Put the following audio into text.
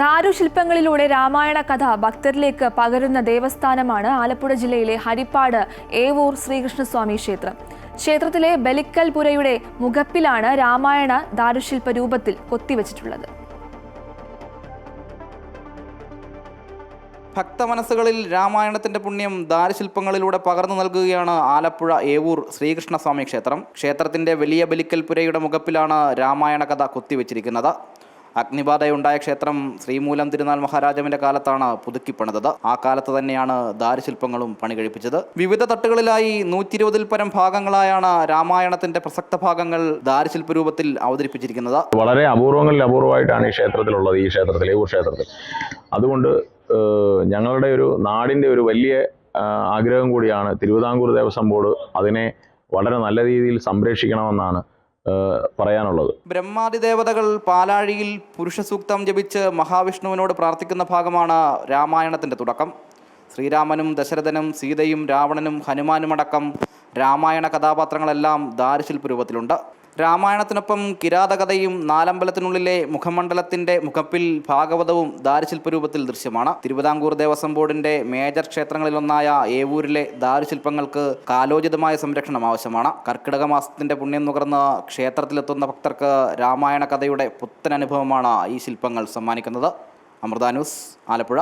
ദാരുശില്പങ്ങളിലൂടെ രാമായണ കഥ ഭക്തരിലേക്ക് പകരുന്ന ദേവസ്ഥാനമാണ് ആലപ്പുഴ ജില്ലയിലെ ഹരിപ്പാട് ഏവൂർ ശ്രീകൃഷ്ണസ്വാമി ക്ഷേത്രം. ക്ഷേത്രത്തിലെ ബലിക്കൽ പുരയുടെ മുഖപ്പിലാണ് രാമായണ ദാരുശില്പ രൂപത്തിൽ കൊത്തിവച്ചിട്ടുള്ളത്. ഭക്തമനസ്സുകളിൽ രാമായണത്തിന്റെ പുണ്യം ദാരശില്പങ്ങളിലൂടെ പകർന്നു നൽകുകയാണ് ആലപ്പുഴ ഏവൂർ ശ്രീകൃഷ്ണസ്വാമി ക്ഷേത്രം. ക്ഷേത്രത്തിന്റെ വലിയ ബലിക്കൽ പുരയുടെ മുഖപ്പിലാണ് രാമായണ കഥ കൊത്തിവെച്ചിരിക്കുന്നത്. അഗ്നിബാധയുണ്ടായ ക്ഷേത്രം ശ്രീമൂലം തിരുനാൾ മഹാരാജാവിന്റെ കാലത്താണ് പുതുക്കിപ്പണിതത്. ആ കാലത്ത് തന്നെയാണ് ദാരുശില്പങ്ങളും പണി കഴിപ്പിച്ചത് വിവിധ തട്ടുകളിലായി നൂറ്റി ഇരുപതിൽ പരം ഭാഗങ്ങളായാണ് രാമായണത്തിന്റെ പ്രസക്ത ഭാഗങ്ങൾ ദാരുശില്പ രൂപത്തിൽ അവതരിപ്പിച്ചിരിക്കുന്നത്. വളരെ അപൂർവങ്ങളിൽ അപൂർവമായിട്ടാണ് ഈ ക്ഷേത്രത്തിലുള്ളത് ഈ ക്ഷേത്രത്തിൽ ക്ഷേത്രത്തിൽ. അതുകൊണ്ട് ഞങ്ങളുടെ ഒരു നാടിന്റെ ഒരു വലിയ ആഗ്രഹം കൂടിയാണ് തിരുവിതാംകൂർ ദേവസ്വം ബോർഡ് അതിനെ വളരെ നല്ല രീതിയിൽ സംരക്ഷിക്കണമെന്നാണ് പറയാനുള്ളത്. ബ്രഹ്മാദി ദേവതകൾ പാലാഴിയിൽ പുരുഷസൂക്തം ജപിച്ച് മഹാവിഷ്ണുവിനോട് പ്രാർത്ഥിക്കുന്ന ഭാഗമാണ് രാമായണത്തിന്റെ തുടക്കം. ശ്രീരാമനും ദശരഥനും സീതയും രാവണനും ഹനുമാനുമടക്കം രാമായണ കഥാപാത്രങ്ങളെല്ലാം ദാരുശില്പ രൂപത്തിലുണ്ട് രാമായണത്തിനൊപ്പം കിരാതകഥയും നാലമ്പലത്തിനുള്ളിലെ മുഖമണ്ഡലത്തിന്റെ മുഖപ്പിൽ ഭാഗവതവും ദാരുശില്പ രൂപത്തിൽ ദൃശ്യമാണ്. തിരുവിതാംകൂർ ദേവസ്വം ബോർഡിന്റെ മേജർ ക്ഷേത്രങ്ങളിലൊന്നായ ഏവൂരിലെ ദാരുശില്പങ്ങൾക്ക് കാലോചിതമായ സംരക്ഷണം ആവശ്യമാണ്. കർക്കിടക മാസത്തിന്റെ പുണ്യം നുകർന്ന് ക്ഷേത്രത്തിലെത്തുന്ന ഭക്തർക്ക് രാമായണ കഥയുടെ പുത്തൻ അനുഭവമാണ് ഈ ശില്പങ്ങൾ സമ്മാനിക്കുന്നത്. അമൃത ന്യൂസ് ആലപ്പുഴ.